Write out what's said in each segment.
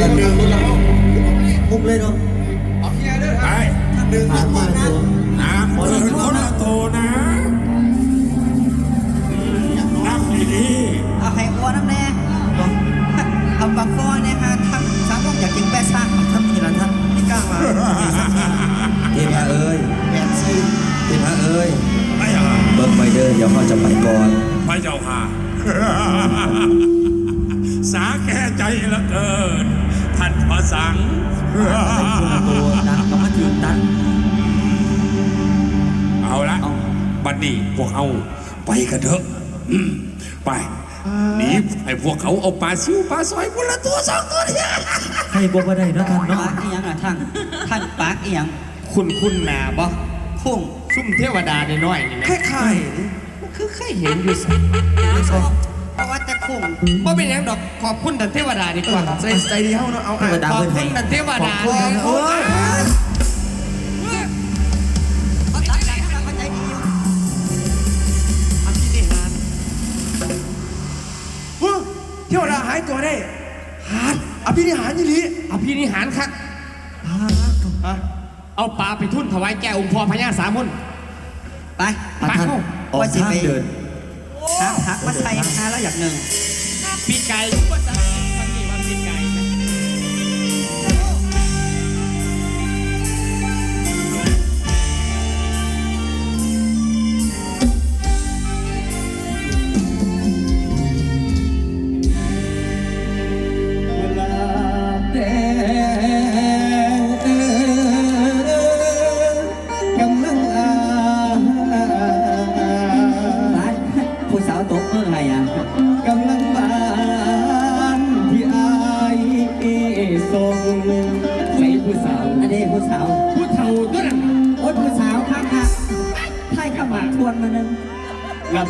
กันหนึ่งคนละมุกเลยเนาะเอาเฮียเด้อไปหนึ่งปากมาตัวน้ำคนคนละโตนะนั่งดีเอาให้อ้วนน้ำแน่เอาปากคอเนี่ยฮะทำสามคนองอยากกินแปะซ่าทำกี่ล้านท่านไม่กล้ามาเทพาเอ้ยแปดซีเทพาเอ้ยไม่เอาเบิกไปเด้อเดี๋ยวเขาจะไปก่อนพระเจ้าค่ะสาแก่ใจเหลือเกิน ท่านพระสังตัวนักก็มาถึงตันเอาละเอาบัดนี้พวกเอาไปกันเถอะอืมไปหนีให้พวกเขาเอาปลาซิวปลาซอยคนละตัวสองตัวเนี่ยให้บ่บ่ได้เนาะท่านเนาะปากอีหยังอะท่านท่านปากอีหยังคุณคุณหนาบ่พุ่งซุ่มเทวดาน้อยๆนี่ไหมคล้ายคือเคยเห็นอยู่สิ เพราะว่าแต่พุ่งบ่เป็นหยังดอกขอบคุณท่านเทวดาดีกว่าๆใจใจเดียวเนาะ เอาเทอะวดาขอบเพิ่นคุให้ณท่านเทวดาขอบคุณโอ้ยเขาตัดใจเขาใจดีอยู่อภินิหารเฮ้ยเที่ยวลาหายตัวได้หารอภินิหารยี่ลีอภินิหารครับฮะเอาปลาไปทุ่นถวายแก่องค์พ่อพญาสามุนไปอะท่านออกทางเดิน ฮักฮักมาใส่หาแล้วอยากหนึ่งปีกไก่ก็จะทางนี้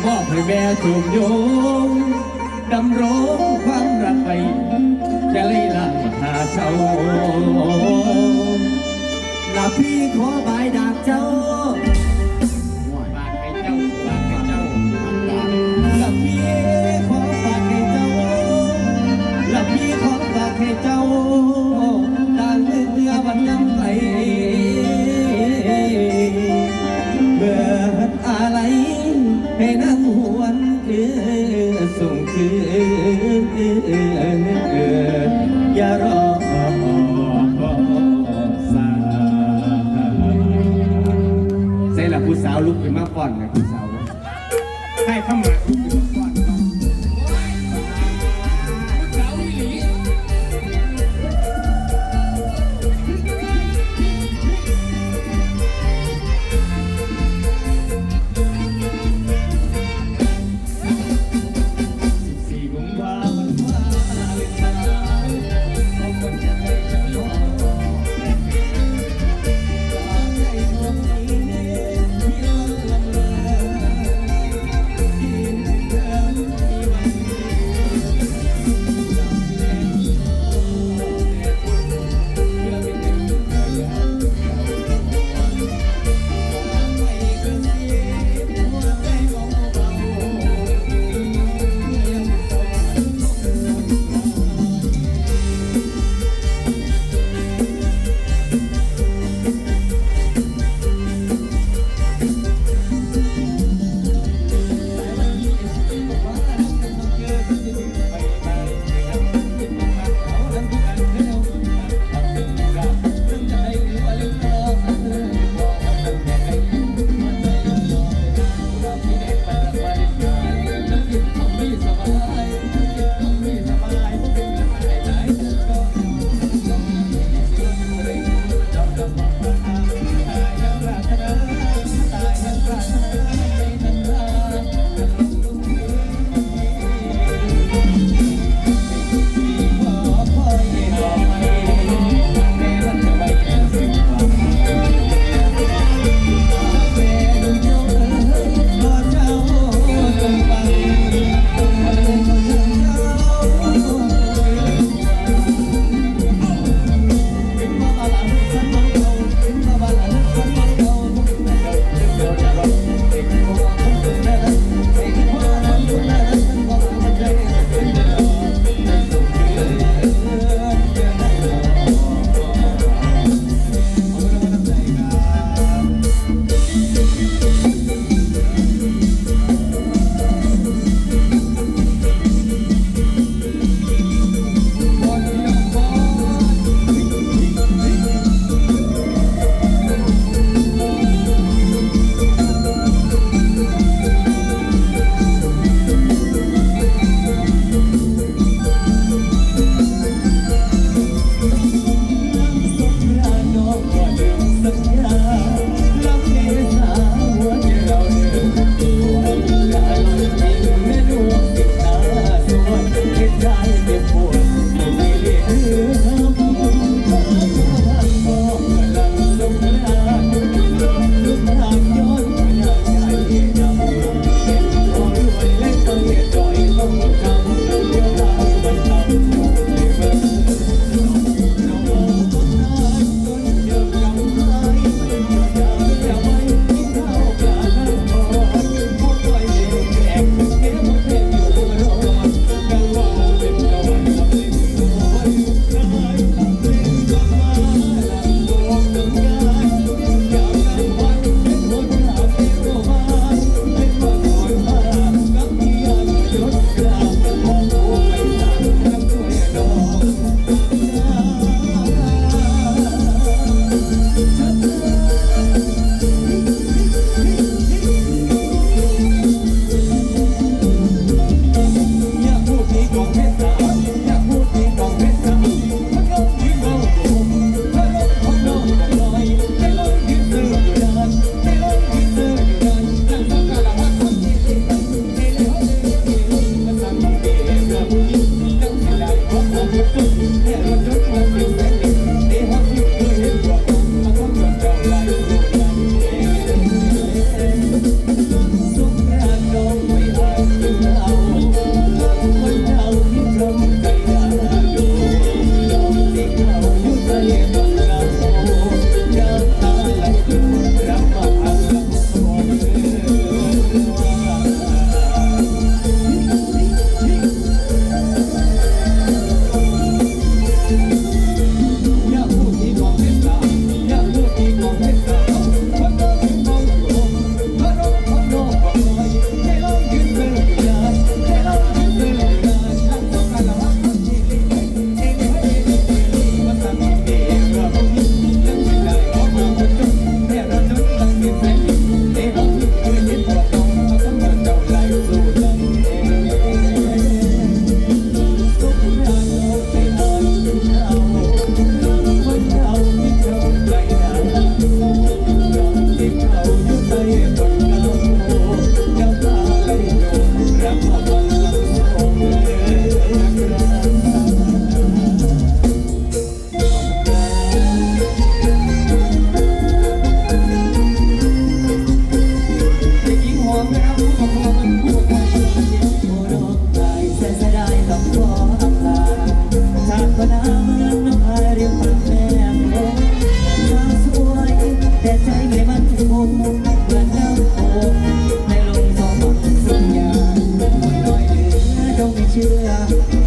มอบให้แม่ถูกโยงดำรงความรักไป จะไล่ล่าหาเช่าหล้วพี่ขอบายดากเจ้า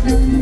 you.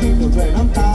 lindo, vem não tá